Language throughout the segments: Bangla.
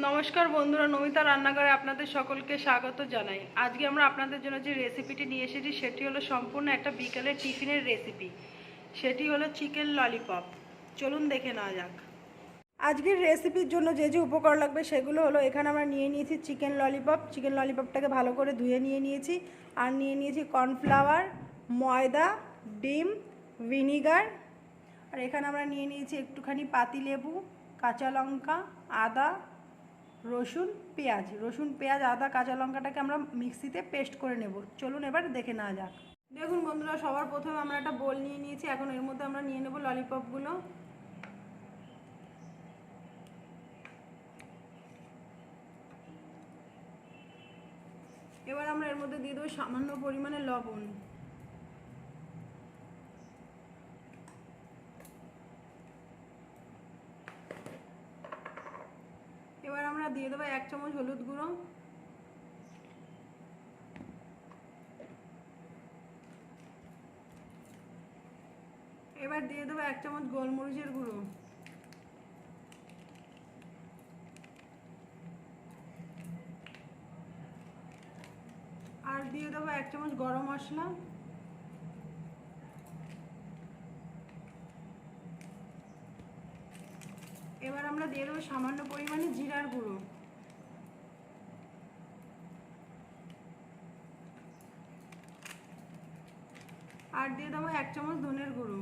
নমস্কার বন্ধুরা, নমিতা রান্নাঘরে আপনাদের সকলকে স্বাগত জানাই। আজকে আমরা আপনাদের জন্য যে রেসিপিটি নিয়ে এসেছি, সেটি হলো সম্পূর্ণ একটা বিকেলের টিফিনের রেসিপি সেটি হলো চিকেন ললিপপ চলুন দেখে নেওয়া যাক। আজকের রেসিপির জন্য যে যে উপকরণ লাগবে, সেগুলো হলো এখানে আমরা নিয়ে নিয়েছি চিকেন ললিপপ চিকেন ললিপপটাকে ভালো করে ধুয়ে নিয়ে নিয়েছি। আর নিয়ে নিয়েছি কর্নফ্লাওয়ার ময়দা, ডিম ভিনিগার আর এখানে আমরা নিয়ে নিয়েছি একটুখানি পাতিলেবু, কাঁচা লঙ্কা, আদা রসুন, পেঁয়াজ। রসুন, পেঁয়াজ, আদা, কাঁচা লঙ্কাটাকে আমরা মিক্সিতে পেস্ট করে নেব। চলুন এবার দেখে নেওয়া যাক। দেখুন বন্ধুরা, সবার প্রথমে আমরা একটা বোল নিয়ে নিয়েছি। এখন এর মধ্যে আমরা নিয়ে নেব ললিপপগুলো। এবার আমরা এর মধ্যে দিয়ে দেবো সামান্য পরিমাণে লবণ। আমরা দিয়ে দেবো এক চামচ হলুদ গুঁড়ো। এবার দিয়ে দেবো এক চামচ গোলমরিচের গুঁড়ো। আর দিয়ে দেবো এক চামচ গরম মশলা এবার আমরা দিয়ে দেবো সামান্য পরিমাণে জিরার গুঁড়ো। আর দিয়ে দেবো এক চামচ ধনের গুঁড়ো।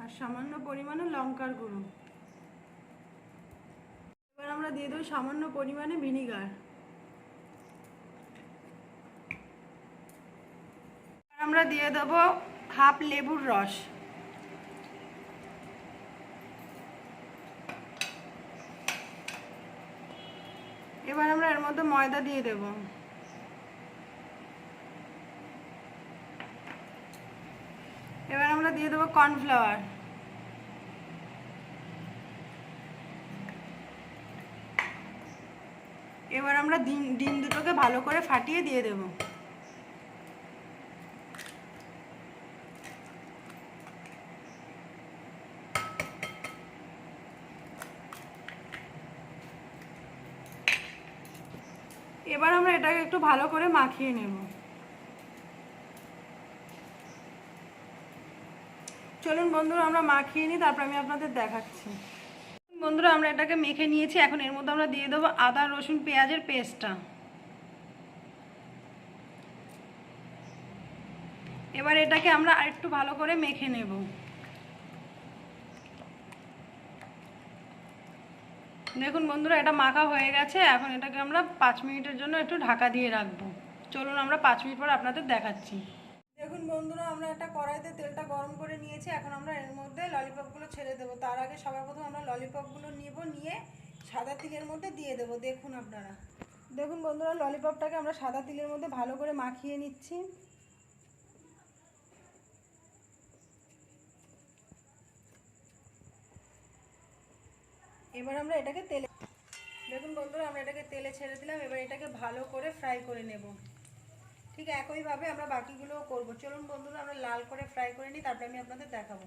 আর সামান্য পরিমাণে লঙ্কার গুঁড়ো। এবার আমরা দিয়ে দেবো সামান্য পরিমাণে ভিনিগার। আমরা দিয়ে দেবো হাফ লেবুর রস। এবার আমরা এর মধ্যে ময়দা দিয়ে দেব। এবার আমরা দিয়ে দেবো কর্নফ্লাওয়ার। এবার আমরা ডিম ডিম দুটোকে ভালো করে ফাটিয়ে দিয়ে দেব। এবার আমরা এটাকে একটু ভালো করে মাখিয়ে নেব। চলুন বন্ধুরা, আমরা মাখিয়ে নিই, তারপর আমি আপনাদের দেখাচ্ছি। বন্ধুরা, আমরা এটাকে মেখে নিয়েছি, এখন এর মধ্যে আমরা দিয়ে দেবো আদা, রসুন, পেঁয়াজের পেস্টটা। এবার এটাকে আমরা আরেকটু ভালো করে মেখে নেব। দেখুন বন্ধুরা, এটা মাখা হয়ে গেছে। এখন এটাকে আমরা পাঁচ মিনিটের জন্য একটু ঢাকা দিয়ে রাখব। চলুন আমরা পাঁচ মিনিট পর আপনাদের দেখাচ্ছি। দেখুন বন্ধুরা, আমরা একটা কড়াইতে তেলটা গরম করে নিয়েছি। এখন আমরা এর মধ্যে ললিপপগুলো ছেড়ে দেবো। তার আগে সবার প্রথম আমরা ললিপপগুলো নিব, নিয়ে সাদা তিলের মধ্যে দিয়ে দেবো। দেখুন আপনারা। দেখুন বন্ধুরা ললিপপটাকে আমরা সাদা তিলের মধ্যে ভালো করে মাখিয়ে নিচ্ছি। এবার আমরা এটাকে তেলে দেখুন বন্ধুরা, আমরা এটাকে তেলে ছেড়ে দিলাম, এবার এটাকে ভালো করে ফ্রাই করে নেব। ঠিক একইভাবে আমরা বাকিগুলোও করব। চলুন বন্ধুরা, আমরা লাল করে ফ্রাই করে নিই, তারপরে আমি আপনাদের দেখাবো।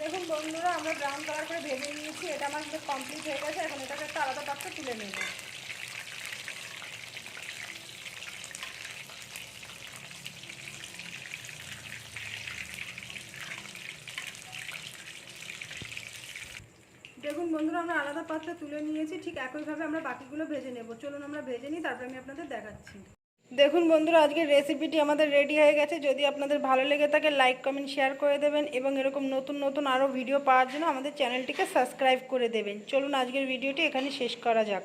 দেখুন বন্ধুরা, আমরা ব্রাউন কালার করে ভেজে নিয়েছি, এটা আমার কমপ্লিট হয়ে গেছে, এখন এটাকে একটা আলাদা পাত্রে তুলে নেব। দেখুন বন্ধুরা, আমরা আলাদা পাত্রে তুলে নিয়েছি, ঠিক একইভাবে আমরা বাকিগুলো ভেজে নেব। চলুন আমরা ভেজে নিই, তারপরে আমি আপনাদের দেখাচ্ছি। দেখুন বন্ধুরা, আজকের রেসিপিটি আমাদের রেডি হয়ে গেছে। যদি আপনাদের ভালো লেগে থাকে লাইক কমেন্ট শেয়ার করে দেবেন এবং এরকম নতুন নতুন আরও ভিডিও পাওয়ার জন্য আমাদের চ্যানেলটিকে সাবস্ক্রাইব করে দেবেন। চলুন আজকের ভিডিওটি এখানে শেষ করা যাক।